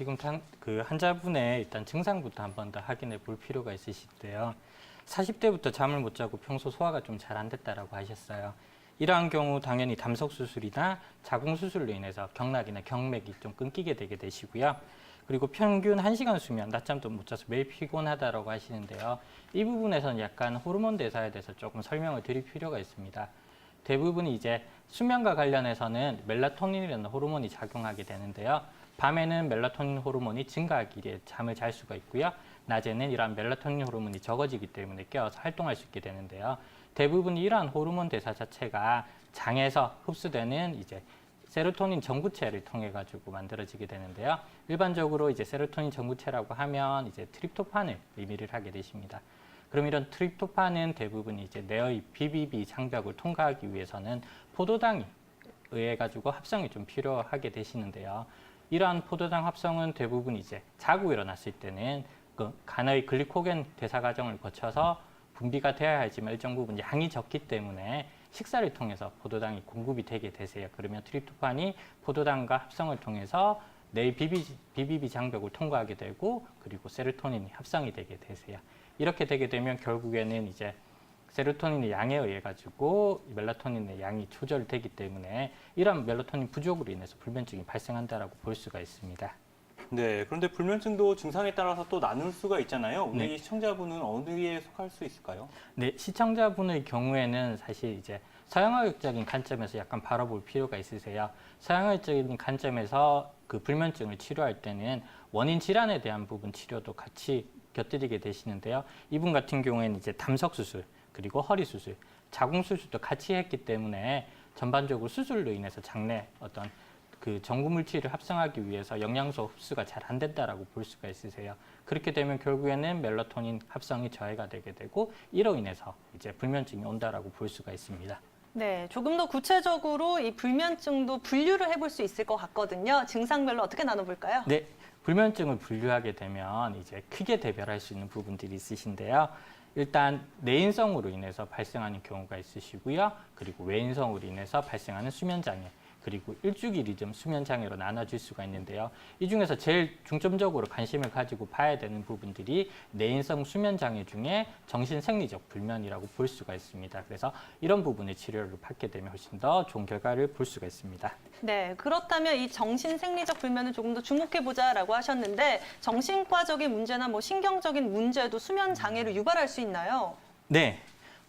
지금 당- 그 환자분의 일단 증상부터 한 번 더 확인해 볼 필요가 있으신데요. 40대부터 잠을 못 자고 평소 소화가 좀 잘 안 됐다라고 하셨어요. 이러한 경우 당연히 담석 수술이나 자궁 수술로 인해서 경락이나 경맥이 좀 끊기게 되게 되시고요. 그리고 평균 1시간 수면, 낮잠도 못 자서 매일 피곤하다라고 하시는데요. 이 부분에서는 약간 호르몬 대사에 대해서 조금 설명을 드릴 필요가 있습니다. 대부분이 이제 수면과 관련해서는 멜라토닌이라는 호르몬이 작용하게 되는데요. 밤에는 멜라토닌 호르몬이 증가하기 위해 잠을 잘 수가 있고요. 낮에는 이러한 멜라토닌 호르몬이 적어지기 때문에 깨어서 활동할 수 있게 되는데요. 대부분 이러한 호르몬 대사 자체가 장에서 흡수되는 이제 세로토닌 정구체를 통해 가지고 만들어지게 되는데요. 일반적으로 이제 세로토닌 정구체라고 하면 이제 트립토판을 의미를 하게 되십니다. 그럼 이런 트립토판은 대부분 이제 뇌의 BBB 장벽을 통과하기 위해서는 포도당이 의해 가지고 합성이 좀 필요하게 되시는데요. 이러한 포도당 합성은 대부분 이제 자고 일어났을 때는 그 간의 글리코겐 대사 과정을 거쳐서 분비가 되어야 하지만 일정 부분 양이 적기 때문에 식사를 통해서 포도당이 공급이 되게 되세요. 그러면 트립토판이 포도당과 합성을 통해서 뇌 BBB, BBB 장벽을 통과하게 되고 그리고 세로토닌이 합성이 되게 되세요. 이렇게 되게 되면 결국에는 이제 세로토닌의 양에 의해 가지고 멜라토닌의 양이 조절되기 때문에 이런 멜라토닌 부족으로 인해서 불면증이 발생한다라고 볼 수가 있습니다. 네, 그런데 불면증도 증상에 따라서 또 나눌 수가 있잖아요. 우리 네. 시청자분은 어디에 속할 수 있을까요? 네, 시청자분의 경우에는 사실 이제 서양의학적인 관점에서 약간 바라볼 필요가 있으세요. 서양의학적인 관점에서 그 불면증을 치료할 때는 원인 질환에 대한 부분 치료도 같이 곁들이게 되시는데요. 이분 같은 경우에는 이제 담석 수술 그리고 허리 수술, 자궁 수술도 같이 했기 때문에 전반적으로 수술로 인해서 장내 어떤 그 전구 물질을 합성하기 위해서 영양소 흡수가 잘 안 된다라고 볼 수가 있으세요. 그렇게 되면 결국에는 멜라토닌 합성이 저해가 되게 되고 이로 인해서 이제 불면증이 온다라고 볼 수가 있습니다. 네, 조금 더 구체적으로 이 불면증도 분류를 해볼 수 있을 것 같거든요. 증상별로 어떻게 나눠볼까요? 네, 불면증을 분류하게 되면 이제 크게 대별할 수 있는 부분들이 있으신데요. 일단 내인성으로 인해서 발생하는 경우가 있으시고요. 그리고 외인성으로 인해서 발생하는 수면 장애, 그리고 일주기 리듬 수면 장애로 나눠질 수가 있는데요. 이 중에서 제일 중점적으로 관심을 가지고 봐야 되는 부분들이 내인성 수면 장애 중에 정신 생리적 불면이라고 볼 수가 있습니다. 그래서 이런 부분의 치료를 받게 되면 훨씬 더 좋은 결과를 볼 수가 있습니다. 네, 그렇다면 이 정신 생리적 불면을 조금 더 주목해 보자라고 하셨는데 정신과적인 문제나 뭐 신경적인 문제도 수면 장애를 유발할 수 있나요? 네,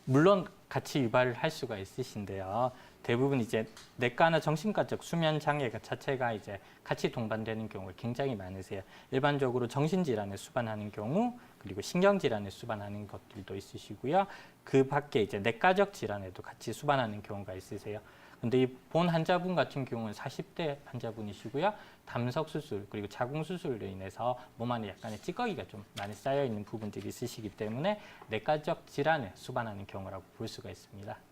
물론 같이 유발을 할 수가 있으신데요. 대부분 이제 내과나 정신과적 수면 장애가 자체가 이제 같이 동반되는 경우가 굉장히 많으세요. 일반적으로 정신질환에 수반하는 경우 그리고 신경질환에 수반하는 것들도 있으시고요. 그 밖에 이제 내과적 질환에도 같이 수반하는 경우가 있으세요. 근데 이 본 환자분 같은 경우는 40대 환자분이시고요. 담석 수술 그리고 자궁 수술로 인해서 몸 안에 약간의 찌꺼기가 좀 많이 쌓여 있는 부분들이 있으시기 때문에 내과적 질환에 수반하는 경우라고 볼 수가 있습니다.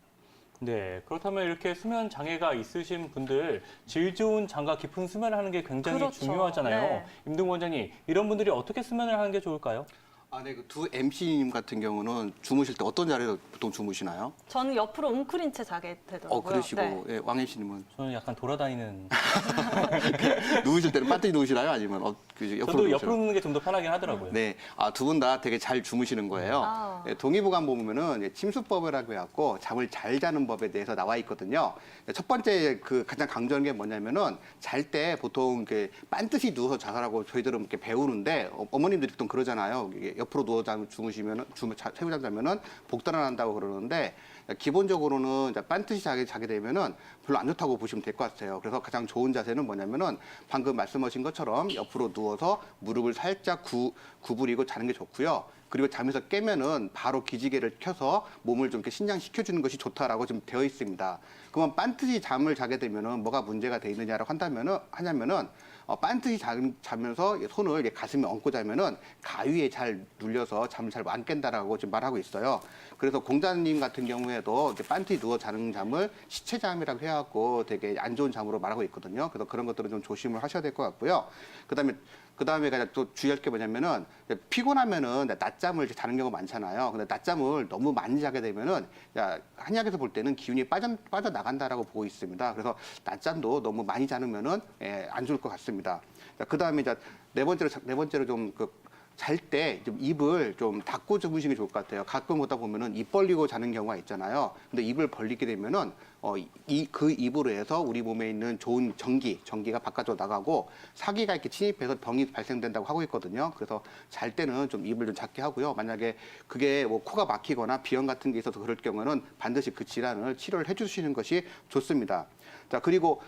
네, 그렇다면 이렇게 수면 장애가 있으신 분들 질 좋은 장과 깊은 수면을 하는 게 굉장히 그렇죠. 중요하잖아요. 네. 임동 원장님, 이런 분들이 어떻게 수면을 하는 게 좋을까요? 아, 네. 그 두 MC님 같은 경우는 주무실 때 어떤 자리에서 보통 주무시나요? 저는 옆으로 웅크린 채 자게 되더라고요. 어, 그러시고, 네. 예, 왕 MC님은 저는 약간 돌아다니는. 누우실 때는 빠뜨리 누우시나요? 아니면 어, 그 옆으로 저도 누우시나요? 옆으로 누는 게 좀 더 편하긴 하더라고요. 네, 아, 두 분 다 되게 잘 주무시는 거예요. 아. 예, 동의보감 보면은 이제 침수법이라고 해갖고 잠을 잘 자는 법에 대해서 나와 있거든요. 첫 번째 그 가장 강조하는 게 뭐냐면은 잘 때 보통 이렇게 반드시 누워서 자라고 저희들은 이렇게 배우는데 어, 머님들이 보통 그러잖아요. 이게 옆으로 누워 자 주무시면은 주 새우잠 자면은 복달아 난다고 그러는데 기본적으로는 이제 반드시 자게 자게 되면은 별로 안 좋다고 보시면 될 것 같아요. 그래서 가장 좋은 자세는 뭐냐면은 방금 말씀하신 것처럼 옆으로 누워서 무릎을 살짝 구, 구부리고 자는 게 좋고요. 그리고 잠에서 깨면은 바로 기지개를 켜서 몸을 좀 이렇게 신장시켜 주는 것이 좋다라고 지금 되어 있습니다. 그러면 반드시 잠을 자게 되면은 뭐가 문제가 돼 있느냐라고 한다면은 하냐면은 어, 반드시 자, 자면서 손을 가슴에 얹고 자면은 가위에 잘 눌려서 잠을 잘 안 깬다라고 지금 말하고 있어요. 그래서 공자님 같은 경우에도 이렇게 반드시 누워 자는 잠을 시체잠이라고 해갖고 되게 안 좋은 잠으로 말하고 있거든요. 그래서 그런 것들은 좀 조심을 하셔야 될 것 같고요. 그 다음에 그 다음에 가장 또 주의할 게 뭐냐면은 피곤하면은 낮잠을 자는 경우가 많잖아요. 근데 낮잠을 너무 많이 자게 되면은 야, 한의학에서 볼 때는 기운이 빠져 빠져 나간다라고 보고 있습니다. 그래서 낮잠도 너무 많이 자면은 예, 안 좋을 것 같습니다. 그 다음에 이제 네 번째로 자- 네 번째로 좀그 잘 때 좀 입을 좀 닫고 주무시는 게 좋을 것 같아요. 가끔 오다 보면은 입 벌리고 자는 경우가 있잖아요. 근데 입을 벌리게 되면은 어, 이, 그 입으로 해서 우리 몸에 있는 좋은 전기, 전기가 바깥으로 나가고 사기가 이렇게 침입해서 병이 발생된다고 하고 있거든요. 그래서 잘 때는 좀 입을 좀 작게 하고요. 만약에 그게 뭐 코가 막히거나 비염 같은 게 있어서 그럴 경우는 반드시 그 질환을 치료를 해주시는 것이 좋습니다. 자, 그리고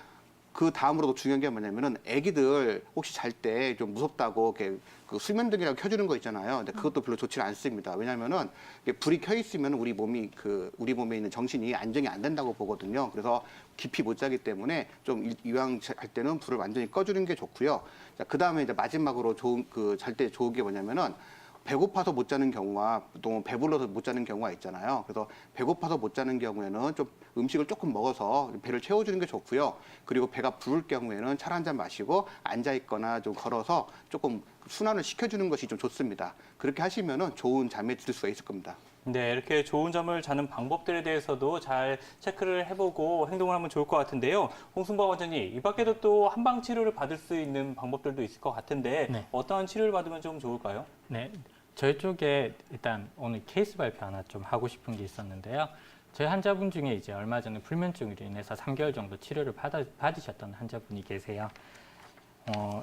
그 다음으로 도 중요한 게 뭐냐면은 아기들 혹시 잘 때 좀 무섭다고 이렇게 그 수면등이라고 켜주는 거 있잖아요. 근데 그것도 별로 좋지 않습니다. 왜냐하면은 이게 불이 켜 있으면 우리 몸이 그 우리 몸에 있는 정신이 안정이 안 된다고 보거든요. 그래서 깊이 못 자기 때문에 좀 이- 이왕 할 때는 불을 완전히 꺼주는 게 좋고요. 자, 그 다음에 이제 마지막으로 좋은 그 잘 때 좋은 게 뭐냐면은 배고파서 못 자는 경우와 또 배불러서 못 자는 경우가 있잖아요. 그래서 배고파서 못 자는 경우에는 좀 음식을 조금 먹어서 배를 채워주는 게 좋고요. 그리고 배가 부를 경우에는 차한잔 마시고 앉아 있거나 좀 걸어서 조금 순환을 시켜주는 것이 좀 좋습니다. 그렇게 하시면은 좋은 잠에 들 수가 있을 겁니다. 네, 이렇게 좋은 잠을 자는 방법들에 대해서도 잘 체크를 해보고 행동을 하면 좋을 것 같은데요. 홍순박 원장님, 이 밖에도 또 한방 치료를 받을 수 있는 방법들도 있을 것 같은데 네. 어떠한 치료를 받으면 좀 좋을까요? 네, 저희 쪽에 일단 오늘 케이스 발표 하나 좀 하고 싶은 게 있었는데요. 저희 환자분 중에 이제 얼마 전에 불면증으로 인해서 3개월 정도 치료를 받아, 받으셨던 환자분이 계세요. 어,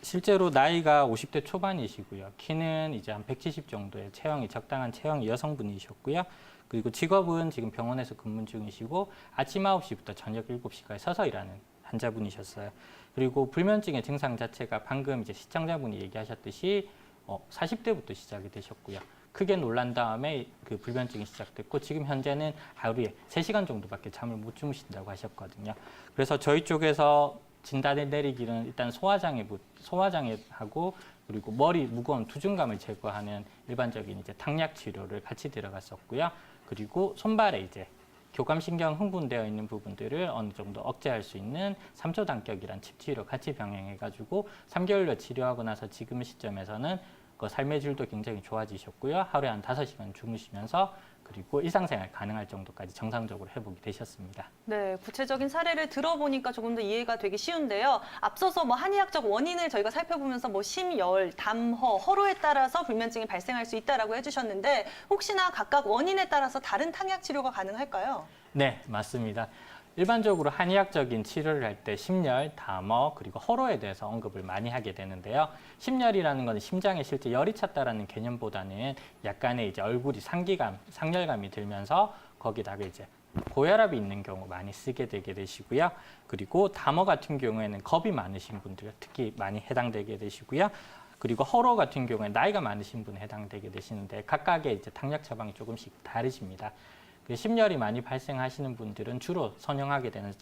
실제로 나이가 50대 초반이시고요. 키는 이제 한 170 정도의 체형이 적당한 체형 여성분이셨고요. 그리고 직업은 지금 병원에서 근무 중이시고 아침 9시부터 저녁 7시까지 서서 일하는 환자분이셨어요. 그리고 불면증의 증상 자체가 방금 이제 시청자분이 얘기하셨듯이 어, 40대부터 시작이 되셨고요. 크게 놀란 다음에 그 불면증이 시작됐고 지금 현재는 하루에 3시간 정도밖에 잠을 못 주무신다고 하셨거든요. 그래서 저희 쪽에서 진단을 내리기는 일단 소화장애 소화장애하고 그리고 머리 무거운 두증감을 제거하는 일반적인 이제 당약 치료를 같이 들어갔었고요. 그리고 손발에 이제 교감신경 흥분되어 있는 부분들을 어느 정도 억제할 수 있는 삼초 단격이란 칩 치료 같이 병행해가지고 3개월여 치료하고 나서 지금 시점에서는 그 삶의 질도 굉장히 좋아지셨고요. 하루에 한 5시간 주무시면서 그리고 일상생활 가능할 정도까지 정상적으로 회복이 되셨습니다. 네, 구체적인 사례를 들어보니까 조금 더 이해가 되기 쉬운데요. 앞서서 뭐 한의학적 원인을 저희가 살펴보면서 뭐 심열, 담허, 허로에 따라서 불면증이 발생할 수 있다라고 해주셨는데 혹시나 각각 원인에 따라서 다른 탕약 치료가 가능할까요? 네, 맞습니다. 일반적으로 한의학적인 치료를 할 때 심열, 담어, 그리고 허로에 대해서 언급을 많이 하게 되는데요. 심열이라는 건 심장에 실제 열이 찼다라는 개념보다는 약간의 이제 얼굴이 상기감, 상열감이 들면서 거기다가 이제 고혈압이 있는 경우 많이 쓰게 되게 되시고요. 그리고 담어 같은 경우에는 겁이 많으신 분들 특히 많이 해당되게 되시고요. 그리고 허로 같은 경우에 나이가 많으신 분 해당되게 되시는데 각각의 이제 당약 처방이 조금씩 다르십니다. 그 심열이 많이 발생하시는 분들은 주로 선용하게 되는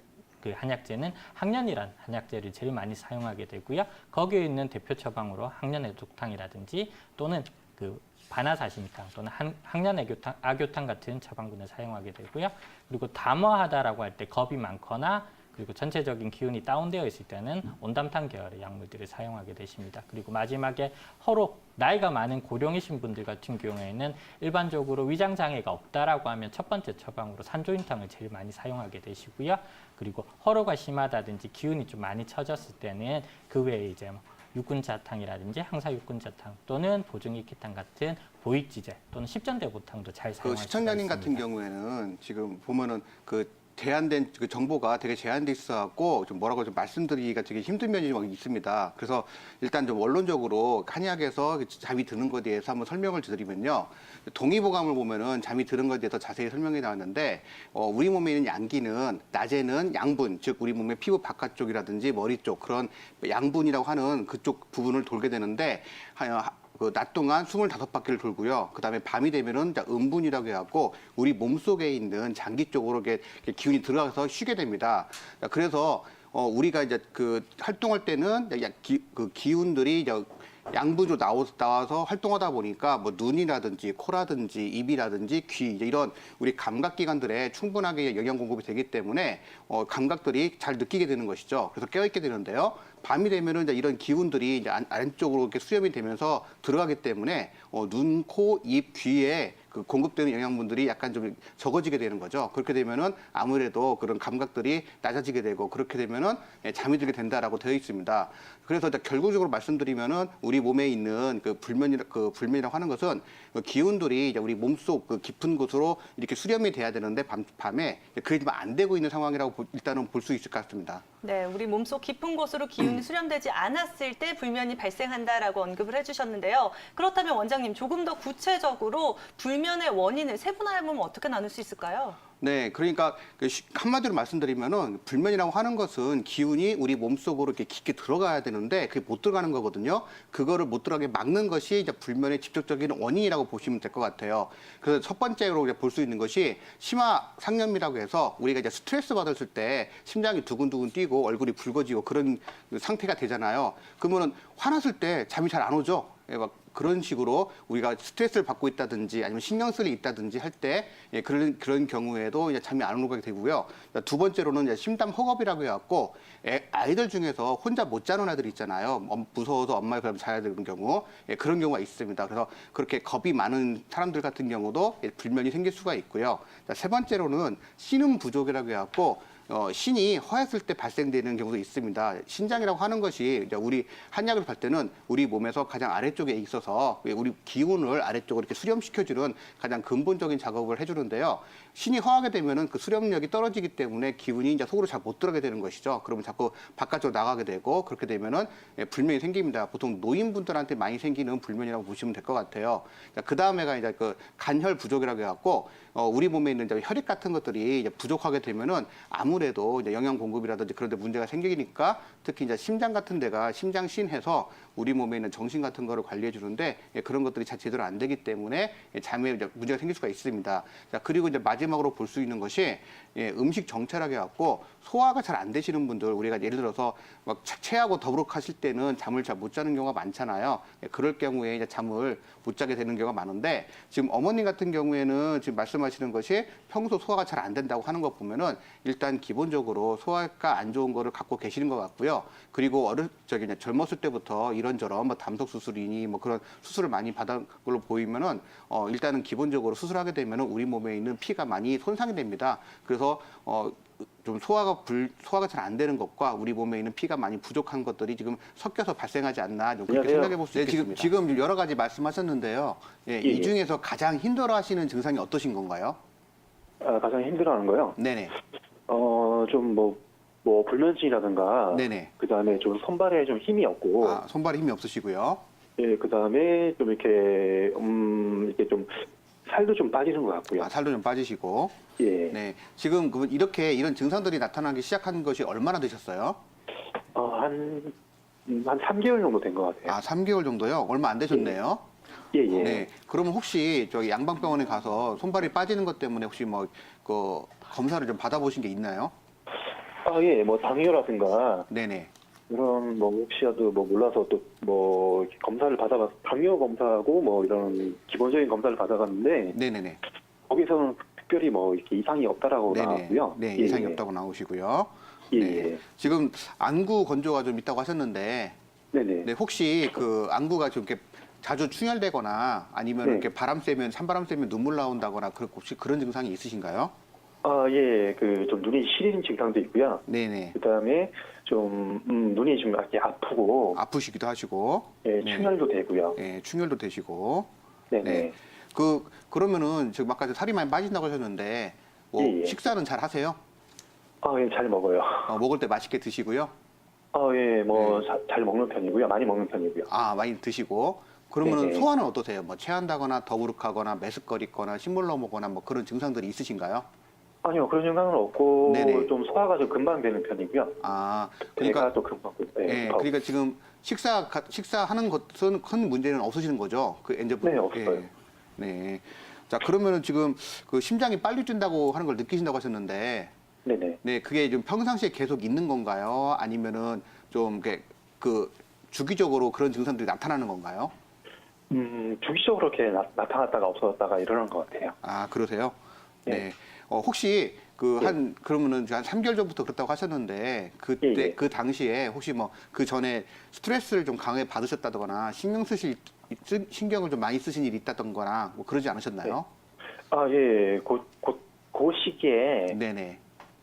그 한약재는 항년이란 한약재를 제일 많이 사용하게 되고요. 거기에 있는 대표 처방으로 항년의 독탕이라든지 또는 그 바나사시니까 또는 한- 항년애교탕, 아교탕 같은 처방군을 사용하게 되고요. 그리고 담어하다라고 할 때 겁이 많거나 그리고 전체적인 기운이 다운되어 있을 때는 온담탕 계열의 약물들을 사용하게 되십니다. 그리고 마지막에 허로 나이가 많은 고령이신 분들 같은 경우에는 일반적으로 위장 장애가 없다라고 하면 첫 번째 처방으로 산조인탕을 제일 많이 사용하게 되시고요. 그리고 허로가 심하다든지 기운이 좀 많이 처졌을 때는 그 외에 이제 뭐 육군자탕이라든지 항사육군자탕 또는 보증이키탕 같은 보익지제 또는 십전대보탕도 잘그 사용할 수가 시청자님. 같은 경우에는 지금 보면은 그 제한된 그 정보가 되게 제한돼 있어갖고 좀 뭐라고 좀 말씀드리기가 되게 힘든 면이 좀 있습니다. 그래서 일단 좀 원론적으로 한의학에서 잠이 드는 것에 대해서 한번 설명을 드리면요. 동의보감을 보면은 잠이 드는 것에 대해서 자세히 설명이 나왔는데 어, 우리 몸에 있는 양기는 낮에는 양분, 즉 우리 몸의 피부 바깥쪽이라든지 머리 쪽 그런 양분이라고 하는 그쪽 부분을 돌게 되는데 하- 그 낮 동안 25바퀴를 돌고요. 그 다음에 밤이 되면은 음분이라고 해갖고 우리 몸 속에 있는 장기 쪽으로 이렇게 기운이 들어가서 쉬게 됩니다. 자, 그래서 어, 우리가 이제 그 활동할 때는 야- 기, 그 기운들이 이제 양분으로 나와서 활동하다 보니까 뭐 눈이라든지 코라든지 입이라든지 귀 이런 우리 감각 기관들에 충분하게 영양 공급이 되기 때문에 어, 감각들이 잘 느끼게 되는 것이죠. 그래서 깨어 있게 되는데요. 밤이 되면은 이제 이런 기운들이 이제 안- 아래쪽으로 이렇게 수렴이 되면서 들어가기 때문에 어, 눈, 코, 입, 귀에 그 공급되는 영양분들이 약간 좀 적어지게 되는 거죠. 그렇게 되면은 아무래도 그런 감각들이 낮아지게 되고 그렇게 되면은 예, 잠이 들게 된다라고 되어 있습니다. 그래서 결국적으로 말씀드리면은 우리 몸에 있는 그 불면이라 그 불면이라고 하는 것은 그 기운들이 이제 우리 몸속 그 깊은 곳으로 이렇게 수렴이 돼야 되는데 밤, 밤에 그게 지금 안 되고 있는 상황이라고 보- 일단은 볼 수 있을 것 같습니다. 네, 우리 몸속 깊은 곳으로 기운이 수렴되지 않았을 때 불면이 발생한다라고 언급을 해주셨는데요. 그렇다면 원장님 조금 더 구체적으로 불 면의 원인을 세분화해 보면 어떻게 나눌 수 있을까요? 네, 그러니까 그 쉬- 한마디로 말씀드리면은 불면이라고 하는 것은 기운이 우리 몸속으로 이렇게 깊게 들어가야 되는데 그게 못 들어가는 거거든요. 그거를 못 들어가게 막는 것이 이제 불면의 직접적인 원인이라고 보시면 될 것 같아요. 그래서 첫 번째로 볼수 있는 것이 심화 상념이라고 해서 우리가 이제 스트레스 받았을 때 심장이 두근두근 뛰고 얼굴이 붉어지고 그런 상태가 되잖아요. 그러면은 화났을 때 잠이 잘 안 오죠. 예, 막 그런 식으로 우리가 스트레스를 받고 있다든지 아니면 신경 쓸 일이 있다든지 할때 예, 그런 그런 경우에도 이제 잠이 안 오게 되고요. 두 번째로는 이제 심담 허겁이라고 해갖고 애, 아이들 중에서 혼자 못 자는 아이들 있잖아요. 엄- 무서워서 엄마의 그럼 자야 되는 경우 예, 그런 경우가 있습니다. 그래서 그렇게 겁이 많은 사람들 같은 경우도 예, 불면이 생길 수가 있고요. 자, 세 번째로는 신음 부족이라고 해갖고 어, 신이 허했을 때 발생되는 경우도 있습니다. 신장이라고 하는 것이 이제 우리 한약을 볼 때는 우리 몸에서 가장 아래쪽에 있어서 우리 기운을 아래쪽으로 이렇게 수렴시켜주는 가장 근본적인 작업을 해주는데요. 신이 허하게 되면은 그 수렴력이 떨어지기 때문에 기운이 이제 속으로 잘 못 들어가게 되는 것이죠. 그러면 자꾸 바깥으로 나가게 되고 그렇게 되면은 예, 불면이 생깁니다. 보통 노인분들한테 많이 생기는 불면이라고 보시면 될 것 같아요. 그 다음에가 이제 그 간혈 부족이라고 해갖고 어, 우리 몸에 있는 이제 혈액 같은 것들이 이제 부족하게 되면은 아무래도 이제 영양 공급이라든지 그런 데 문제가 생기니까 특히 이제 심장 같은 데가 심장신 해서 우리 몸에 있는 정신 같은 거를 관리해 주는데 예, 그런 것들이 잘 제대로 안 되기 때문에 예, 잠에 문제가 생길 수가 있습니다. 자, 그리고 이제 마지막으로 볼 수 있는 것이 예, 음식 정찰하게 갖고 소화가 잘 안 되시는 분들 우리가 예를 들어서 막 체- 체하고 더부룩하실 때는 잠을 잘 못 자는 경우가 많잖아요. 예, 그럴 경우에 이제 잠을 못 자게 되는 경우가 많은데 지금 어머님 같은 경우에는 지금 말씀하시는 것이 평소 소화가 잘 안 된다고 하는 것 보면은 일단 기본적으로 소화가 안 좋은 거를 갖고 계시는 것 같고요. 그리고 어릴 이제 젊었을 때부터 이런저런 뭐 담석 수술이니 뭐 그런 수술을 많이 받은 걸로 보이면은 어 일단은 기본적으로 수술하게 되면은 우리 몸에 있는 피가 많이 손상이 됩니다. 그래서 어 좀 소화가 불 소화가 잘 안 되는 것과 우리 몸에 있는 피가 많이 부족한 것들이 지금 섞여서 발생하지 않나 좀 그렇게. 생각해 볼 수 있겠습니다. 지금 지금 여러 가지 말씀하셨는데요. 예, 예, 이 예. 중에서 가장 힘들어하시는 증상이 어떠신 건가요? 아, 가장 힘들어하는 거요. 네네. 어, 좀 뭐, 뭐 불면증이라든가, 네네. 그 다음에 좀 손발에 좀 힘이 없고, 아, 손발에 힘이 없으시고요. 예, 그 다음에 좀 이렇게, 음, 이렇게 좀 살도 좀 빠지는 것 같고요. 아, 살도 좀 빠지시고. 예. 네. 지금 그 이렇게 이런 증상들이 나타나기 시작한 것이 얼마나 되셨어요? 어, 한, 음, 한 3개월 정도 된 것 같아요. 아, 3개월 정도요? 얼마 안 되셨네요. 예, 예. 네. 그러면 혹시 저기 양방병원에 가서 손발이 빠지는 것 때문에 혹시 뭐 그 검사를 좀 받아보신 게 있나요? 아, 예, 뭐 당뇨라든가, 네네. 이런 뭐 혹시라도 뭐 몰라서 또 뭐 검사를 받아봤, 당뇨 검사하고 뭐 이런 기본적인 검사를 받아갔는데, 네네네. 거기서는 특별히 뭐 이렇게 이상이 없다라고 네네. 나왔고요. 네, 예, 이상이 예. 없다고 나오시고요. 예, 네. 예. 지금 안구 건조가 좀 있다고 하셨는데, 네네. 네, 혹시 그 안구가 좀 이렇게 자주 충혈되거나 아니면 네. 이렇게 바람 쐬면 찬바람 쐬면 눈물 나온다거나 그 혹시 그런 증상이 있으신가요? 아, 예, 그, 좀 눈이 시린 증상도 있고요. 네네. 그 다음에 좀, 음, 눈이 좀 이렇게 아프고, 아프시기도 하시고, 예, 네. 충혈도 되고요. 예, 충혈도 되시고, 네네. 네. 그 그러면은 지금 아까 살이 많이 빠진다고 하셨는데, 뭐 예, 예. 식사는 잘 하세요? 아, 예, 잘 먹어요. 어, 먹을 때 맛있게 드시고요. 아, 예, 뭐, 네. 자- 잘 먹는 편이고요. 많이 먹는 편이고요. 아 많이 드시고. 그러면은 네. 소화는 어떠세요? 뭐 체한다거나 더부룩하거나 메스꺼리거나 신물 넘어거나 뭐 그런 증상들이 있으신가요? 아니요, 그런 증상은 없고, 네네. 좀 소화가 좀 금방 되는 편이고요. 아 배가 그러니까 또 금방, 예, 네, 더- 그러니까 지금 식사 가- 식사하는 것은 큰 문제는 없으시는 거죠? 그 엔저 네, 없어요. 예. 네. 자 그러면은 지금 그 심장이 빨리 뛴다고 하는 걸 느끼신다고 하셨는데, 네네. 네 그게 좀 평상시에 계속 있는 건가요? 아니면은 좀 이렇게 그 주기적으로 그런 증상들이 나타나는 건가요? 음, 주기적으로 이렇게 나, 타났다가 없어졌다가 이러는 것 같아요. 아 그러세요? 네. 네. 어, 혹시 그 예. 한 그러면은 한 3개월 전부터 그렇다고 하셨는데 그때 예, 예. 그 당시에 혹시 뭐 그 전에 스트레스를 좀 강하게 받으셨다거나 신경 쓰실 쓰- 신경을 좀 많이 쓰신 일이 있다던거나 뭐 그러지 않으셨나요? 아, 예, 곧, 곧, 그 시기에, 네네.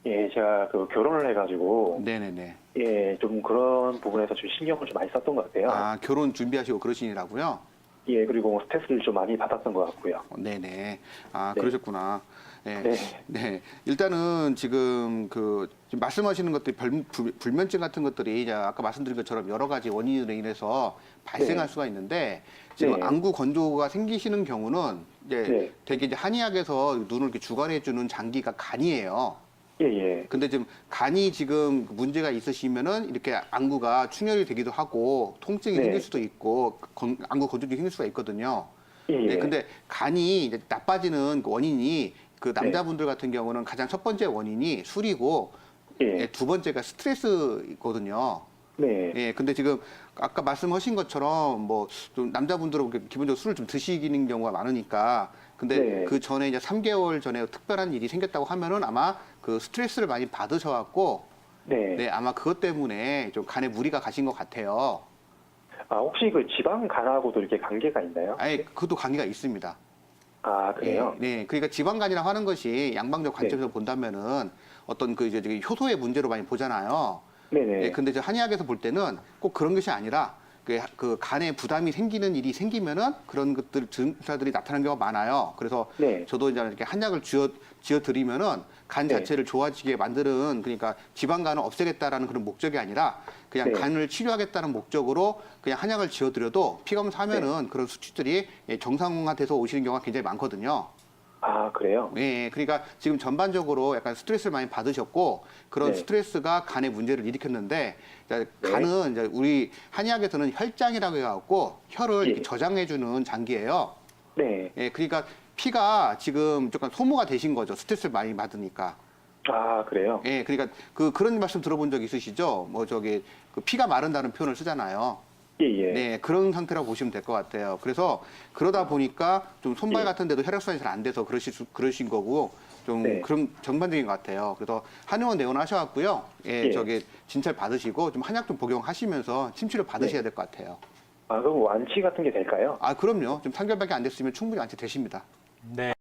예, 제가 그 결혼을 해가지고, 네네네. 예, 좀 그런 부분에서 좀 신경을 좀 많이 썼던 것 같아요. 아 결혼 준비하시고 그러시니라고요? 예, 그리고 뭐 스트레스를 좀 많이 받았던 것 같고요. 어, 네네. 아 네. 그러셨구나. 네. 네. 네. 일단은 지금 그 지금 말씀하시는 것들이 불, 불- 불 면증 같은 것들이 이제 아까 말씀드린 것처럼 여러 가지 원인으로 인해서 발생할 네. 수가 있는데 지금 네. 안구 건조가 생기시는 경우는 이제 네. 되게 이제 한의학에서 눈을 이렇게 주관해 주는 장기가 간이에요. 예, 예. 근데 지금 간이 지금 문제가 있으시면은 이렇게 안구가 충혈이 되기도 하고 통증이 네. 생길 수도 있고 건- 안구 건조증이 생길 수가 있거든요. 예, 예. 네, 근데 간이 이제 나빠지는 그 원인이 그 네. 남자분들 같은 경우는 가장 첫 번째 원인이 술이고 예. 예, 두 번째가 스트레스거든요. 네. 예, 근데 지금 아까 말씀하신 것처럼 뭐 좀 남자분들은 그 기본적으로 술을 좀 드시는 경우가 많으니까 근데 네. 그 전에 이제 3개월 전에 특별한 일이 생겼다고 하면은 아마 그 스트레스를 많이 받으셔갖고 네. 네, 아마 그것 때문에 좀 간에 무리가 가신 것 같아요. 아, 혹시 그 지방 간하고도 이렇게 관계가 있나요? 아예 그것도 관계가 있습니다. 아, 그래요? 네, 네. 그러니까 지방간이라고 하는 것이 양방적 관점에서 본다면은 어떤 그 이제 저기 효소의 문제로 많이 보잖아요. 네네. 예, 근데 저 한의학에서 볼 때는 꼭 그런 것이 아니라 그, 그 간에 부담이 생기는 일이 생기면은 그런 것들 증사들이 나타나는 경우가 많아요. 그래서 네. 저도 이제 이렇게 한약을 쥐어 쥐어 드리면은 간 네. 자체를 좋아지게 만드는 그러니까 지방간을 없애겠다라는 그런 목적이 아니라 그냥 네. 간을 치료하겠다는 목적으로 그냥 한약을 쥐어 드려도 피 검사하면은 네. 그런 수치들이 예, 정상화돼서 오시는 경우가 굉장히 많거든요. 아, 그래요? 예, 그러니까 지금 전반적으로 약간 스트레스를 많이 받으셨고 그런 네. 스트레스가 간에 문제를 일으켰는데 이제 네. 간은 이제 우리 한의학에서는 혈장이라고 해갖고 혀를 예. 저장해주는 장기예요. 네. 예, 그러니까 피가 지금 조금 소모가 되신 거죠. 스트레스를 많이 받으니까. 아, 그래요? 예, 그러니까 그 그런 말씀 들어본 적 있으시죠? 뭐 저기 그 피가 마른다는 표현을 쓰잖아요. 예, 예. 네, 그런 상태라고 보시면 될 것 같아요. 그래서 그러다 보니까 좀 손발 예. 같은 데도 혈액순환이 잘 안 돼서 그러실 수, 그러신 거고 좀 네. 그런 전반적인 것 같아요. 그래서 한의원 내원하셔갖고요. 예, 예. 저기 진찰 받으시고 좀 한약 좀 복용하시면서 침치료 받으셔야 될 것 같아요. 아, 그럼 완치 같은 게 될까요? 아, 그럼요. 좀 3개월밖에 안 됐으면 충분히 완치 되십니다. 네.